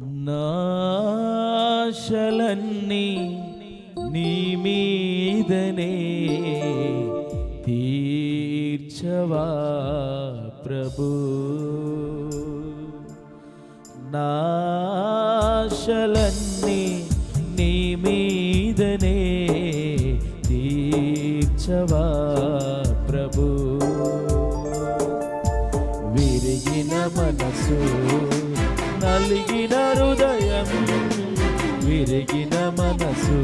నాశలన్నీ నీ మీదనే తీర్చవా ప్రభు? నాశలన్నీ నీ మీదనే తీర్చవా ప్రభు? విరిగిన మనసు నలిగిన హృదయం విరిగిన మనసు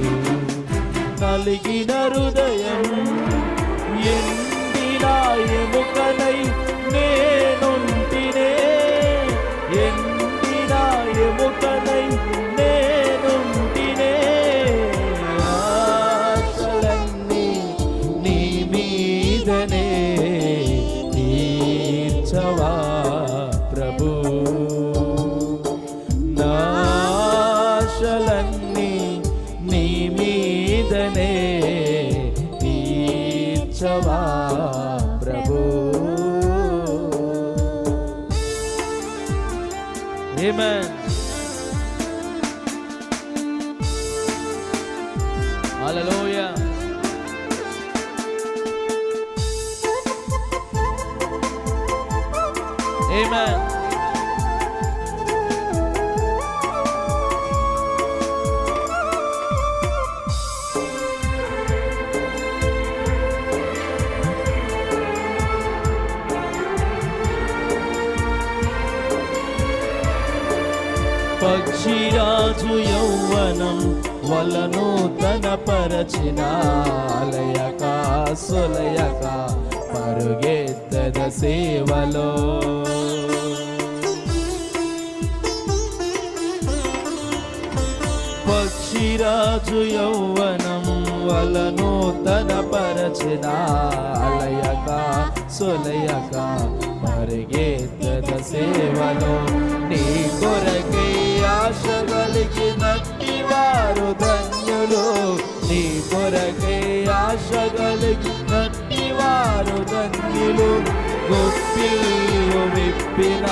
నలిగిన హృదయం Amen. Hallelujah. Amen. పక్షిరాజు యౌవనం వలను తన పరచిన అలయక పరుగెత్తద సేవలో. పక్షిరాజు యౌవనం వలను తన పరచినాలయక సులయక సొలయక సేవలో. నీ ఆశ కలిగినట్టి వారు ధన్యులు గొప్పిల్లు విప్పిన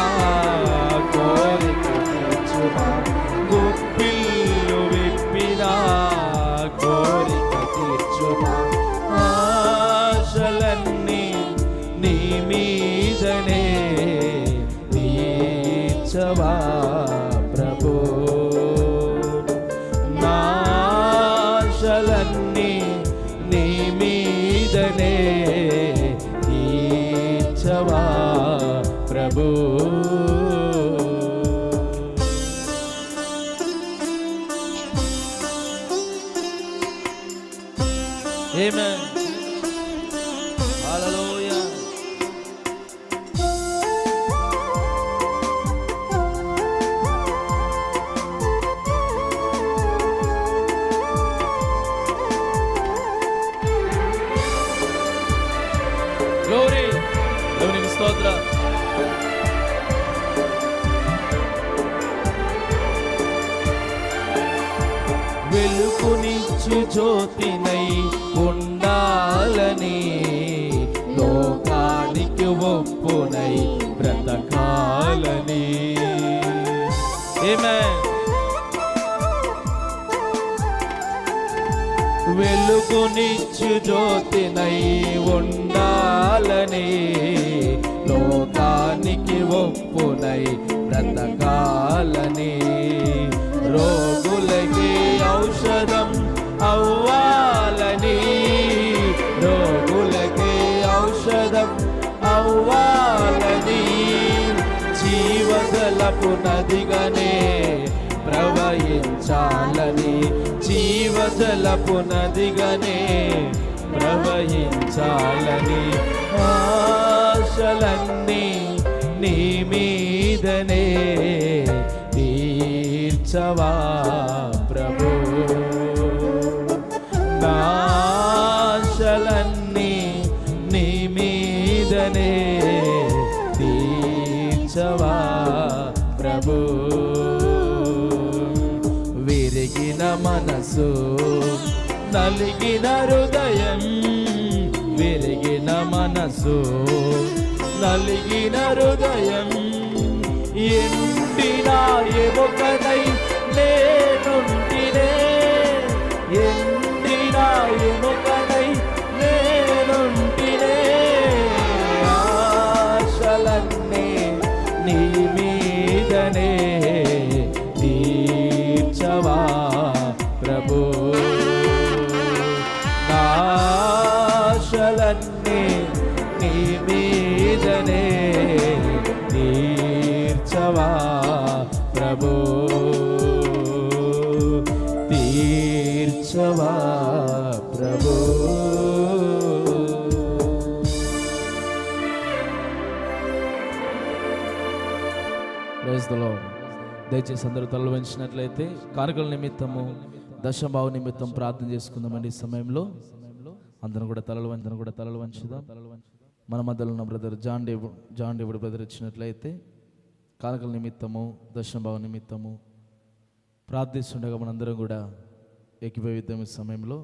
మీదనే తీర్చవా ప్రభు Amen. వెలుగునిచ్చు జ్యోతినై ఉండాలని లోకానికి ఒప్పునై బ్రతకాలని. వెలుగునిచ్చు జ్యోతినై ఉండాలని లోకానికి ఒప్పునై బ్రతకాలని. జలపు నదిగానే ప్రవహించాలని జీవ జలపు నదిగానే ప్రవహించాలని ఆశలన్నీ నీ మీదనే తీర్చవా ప్రభు. నాశలన్నీ నీ మీదనే తీర్చవా మనసు నలిగిన హృదయం విరిగిన మనసు నలిగిన హృదయం. ఎండిన ఎముక ఎముకనై నేనుంటినే ఎండిన ఎముకనై నాశలన్నీ నీ మీదనే తీర్చవా ప్రభు? తీర్చవా ప్రభు? రోజులో దయచేసి అందరూ తలలు వంచినట్లయితే కానుకల నిమిత్తము దశభావ నిమిత్తం ప్రార్థన చేసుకుందామండి ఈ సమయంలో. అందరం కూడా తలలు వంచడం కూడా తలలు వంచుదాం. తలలు వంచుదాం మన మధ్యలో ఉన్న బ్రదర్ జాన్ డేవు జాన్ డేవుడు బ్రదర్ ఇచ్చినట్లయితే కానుకల నిమిత్తము దర్శనభావ నిమిత్తము ప్రార్థిస్తుండగా మనందరం కూడా ఏకీభవిద్దాం సమయంలో.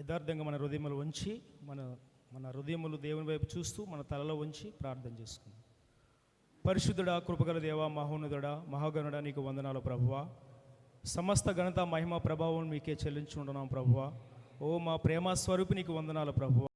యథార్థంగా మన హృదయంలో ఉంచి మన మన హృదయములు దేవుని వైపు చూస్తూ మన తలలో ఉంచి ప్రార్థన చేసుకుందాం. పరిశుద్ధుడా కృపగల దేవ మహోన్నతుడా మహాగణుడా నీకు వందనాలు ప్రభువ. సమస్త ఘనత మహిమ ప్రభావం మీకే చెల్లించుకుంటున్నాం ప్రభువ. ఓ మా ప్రేమ స్వరూపి నీకు వందనాలు ప్రభువ.